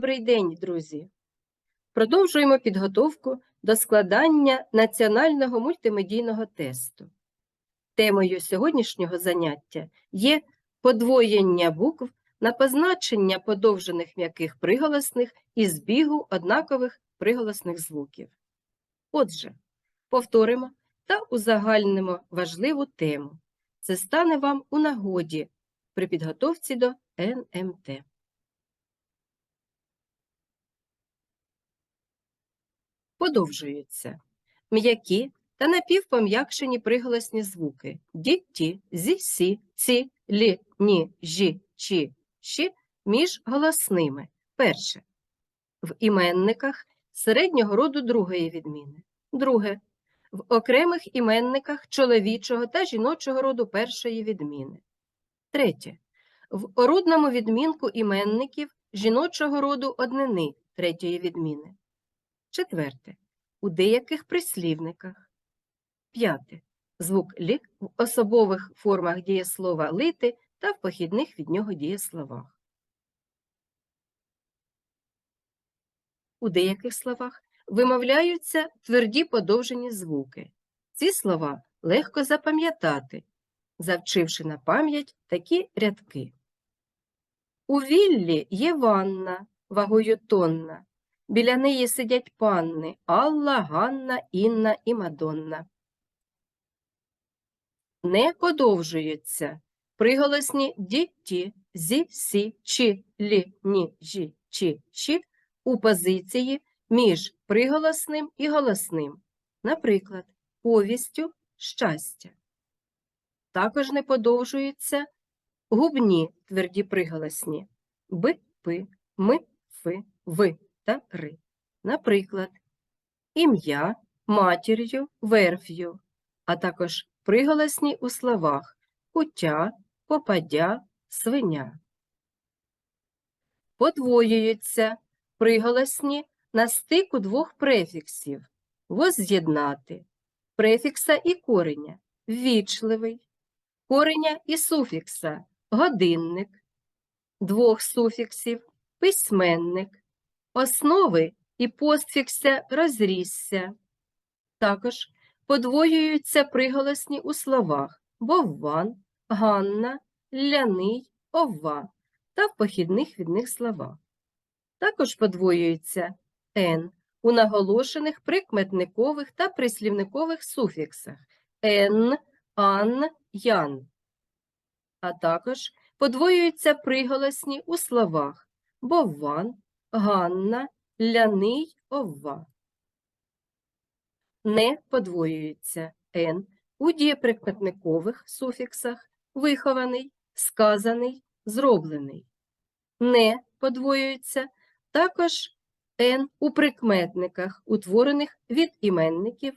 добрий день, друзі! Продовжуємо підготовку до складання національного мультимедійного тесту. Темою сьогоднішнього заняття є подвоєння букв на позначення подовжених м'яких приголосних і збігу однакових приголосних звуків. Отже, повторимо та узагальнимо важливу тему. Це стане вам у нагоді при підготовці до НМТ. Подовжуються м'які та напівпом'якшені приголосні звуки ді-ті, зі-сі, ці, лі, ні, жі, чі, щі між голосними. Перше. В іменниках середнього роду другої відміни. Друге. В окремих іменниках чоловічого та жіночого роду першої відміни. Третє. В орудному відмінку іменників жіночого роду однини третьої відміни. Четверте. У деяких прислівниках. П'яте. Звук лі в особових формах дієслова лити та в похідних від нього дієсловах. У деяких словах вимовляються тверді подовжені звуки. Ці слова легко запам'ятати, завчивши на пам'ять такі рядки. У віллі є ванна, вагою тонна. Біля неї сидять панни Алла, Ганна, Інна і Мадонна. Не подовжуються приголосні ді, ті, зі, сі, чи, лі, ні, жі, чі, щі у позиції між приголосним і голосним, наприклад, повістю щастя. Також не подовжуються губні тверді приголосні б, пи, ми, фи, ви та ри. Наприклад, ім'я матір'ю, верф'ю, а також приголосні у словах куття, попадя, свиня. Подвоюються приголосні на стику двох префіксів возз'єднати, префікса і кореня ввічливий, кореня і суфікса годинник, двох суфіксів письменник, основи і постфікся розрісся. Також подвоюються приголосні у словах бовван, ганна, ляний, овва та в похідних від них словах. Також подвоюється «н» у наголошених прикметникових та прислівникових суфіксах «н», «ан», «ян», а також подвоюються приголосні у словах Бовван, Ганна, Ляний, Овва. Не подвоюється «н» у дієприкметникових суфіксах вихований, сказаний, зроблений. Не подвоюється також «н» у прикметниках, утворених від іменників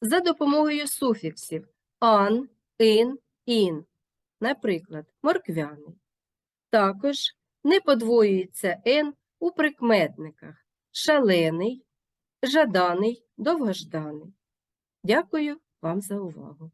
за допомогою суфіксів ан, ин, ін, наприклад, морквяний. Також не подвоюється «н» у прикметниках шалений, жаданий, довгожданий. Дякую вам за увагу.